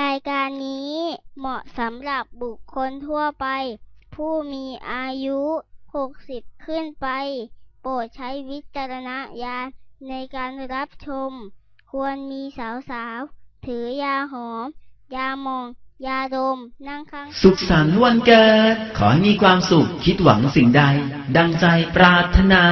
รายการนี้เหมาะสำหรับบุคคลทั่วไป ผู้มีอายุ 60 ขึ้นไป โปรดใช้วิจารณญาณในการรับชม ควรมีสาวๆ ถือยาหอม ยาหมอง ยาดม นั่งข้างสุขสันต์วันเกิด ขอให้มีความสุขคิดหวังสิ่งใด ดังใจปรารถนา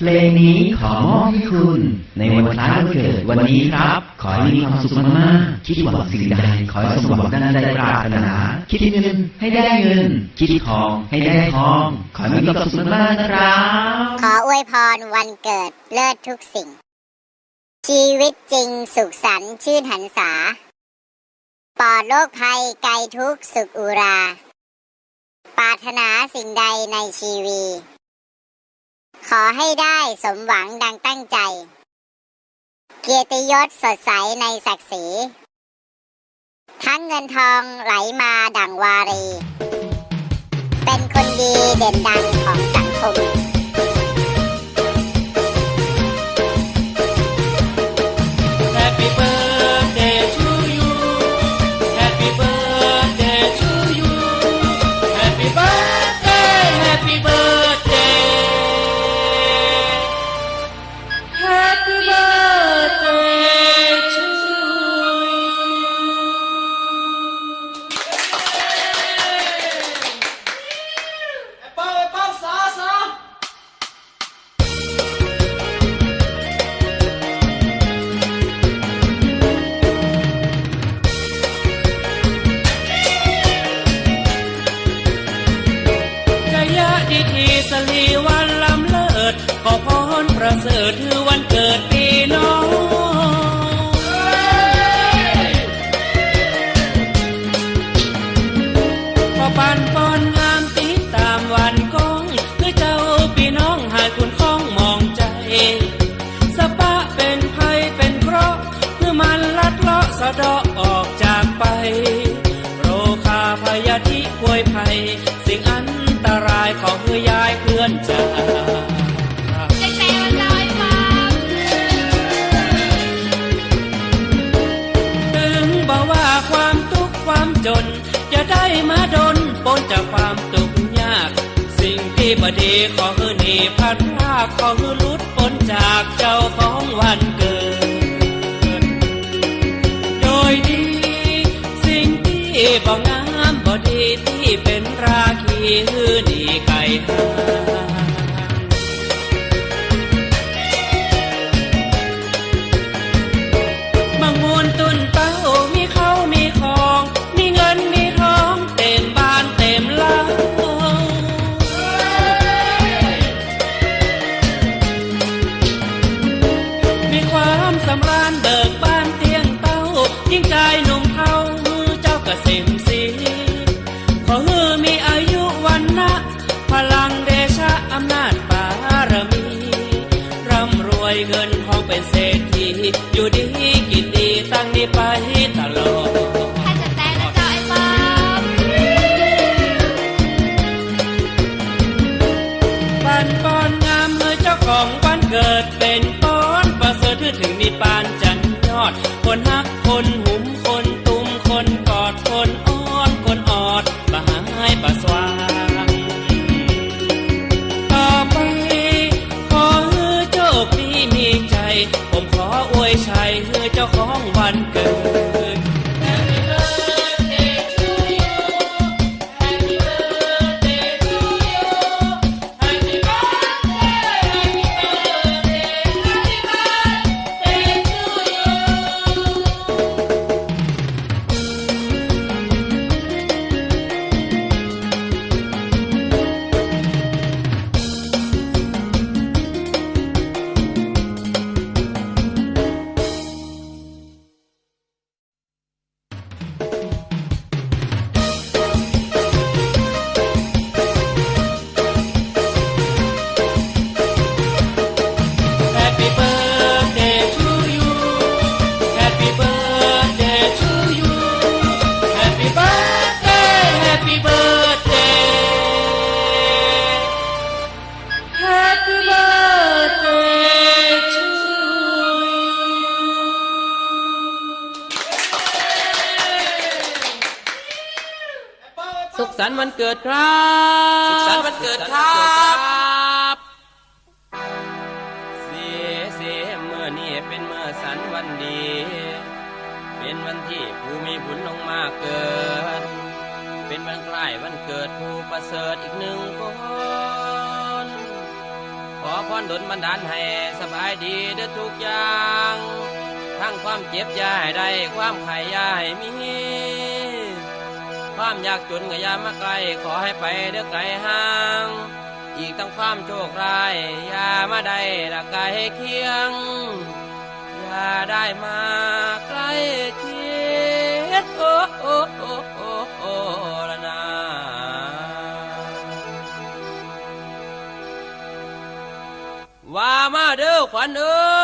เพลงนี้ขอมอบให้คุณ ในวันคล้ายวันเกิดวันนี้ครับ ขอให้มีความสุขมากๆ คิดหวังสิ่งใด ขอให้สมหวังดังใจปรารถนา คิดเงินให้ได้เงิน คิดทองให้ได้ทอง ขอให้มีความสุขมากๆนะครับ ขออวยพรวันเกิดเลิศทุกสิ่ง ชีวิตจริงสุขสันต์ชื่นหันษาปลอดโรคภัยไกลทุกข์สุขอุรา ปรารถนาสิ่งใดในชีวี ขอให้ได้สมหวังดังตั้งใจ เกียรติยศสดใสในศักดิ์ศรี ทั้งเงินทองไหลมาดังวารี เป็นคนดีเด่นดังของสังคม สลีวันลำเลิศขอพรประเสริฐถือวันเกิดปีน้อง ยของเพื่อยายเพื่อนจาถึงบอกว่าความทุกข์ความจน จะได้มาดนปนจากความทุกข์ยาก สิ่งที่บดีขอคือหนีพัดพาขอคือลุดปนจากเจ้าของวันเกิด โดยดี สิ่งที่บ่ง ที่เป็นราคีคือดีไก่หางบางมูลตุนเต้ามีเขามีของ มีเงินมีทองเต็มบ้านเต็มเล้ามีความสำราญ หุมคนตุ้มคนกอดคนอ้อนคนออดบาหายบาสวางต่อไปขอเจ้าพี่มีใจ ผมขออวยชัยให้เจ้าของวันเกิด นต์วันเกิดครับ สุขสันต์วันเกิดครับบเสียเสียเมื่อนี้เป็นเมื่อสันวันดี เป็นวันที่ผู้มีบุญลงมาเกิด เป็นวันใกล้วันเกิดผู้ประเสริฐอีกหนึ่งคนขอพรดลบันดาลให้สบายดีเด้อทุกอย่าง ทั้งความเจ็บอยาให้ได้ความไข่อยาให้มี ความยากจนก็อยามาไกลขอให้ไปเด้อไกลห่าง อีกทั้งความโชคร้ายอย่ามาได้ละกายให้เคียง อย่าได้มาใกล้คียดโอ้โอ้โอ้โอ้โอ้ละนาว่ามาเด้อขวัญเอ้ยมาเด้อ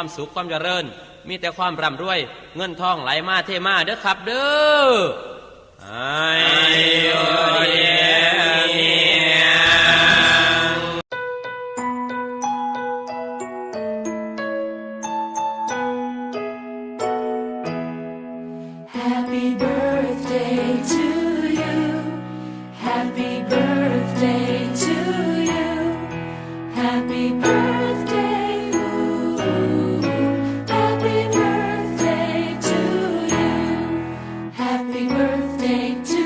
ความสุขความเจริญ มีแต่ความร่ำรวย เงินทองไหลมาเทมาเด้อครับเด้อให้อยู่ดีมี Happy birthday to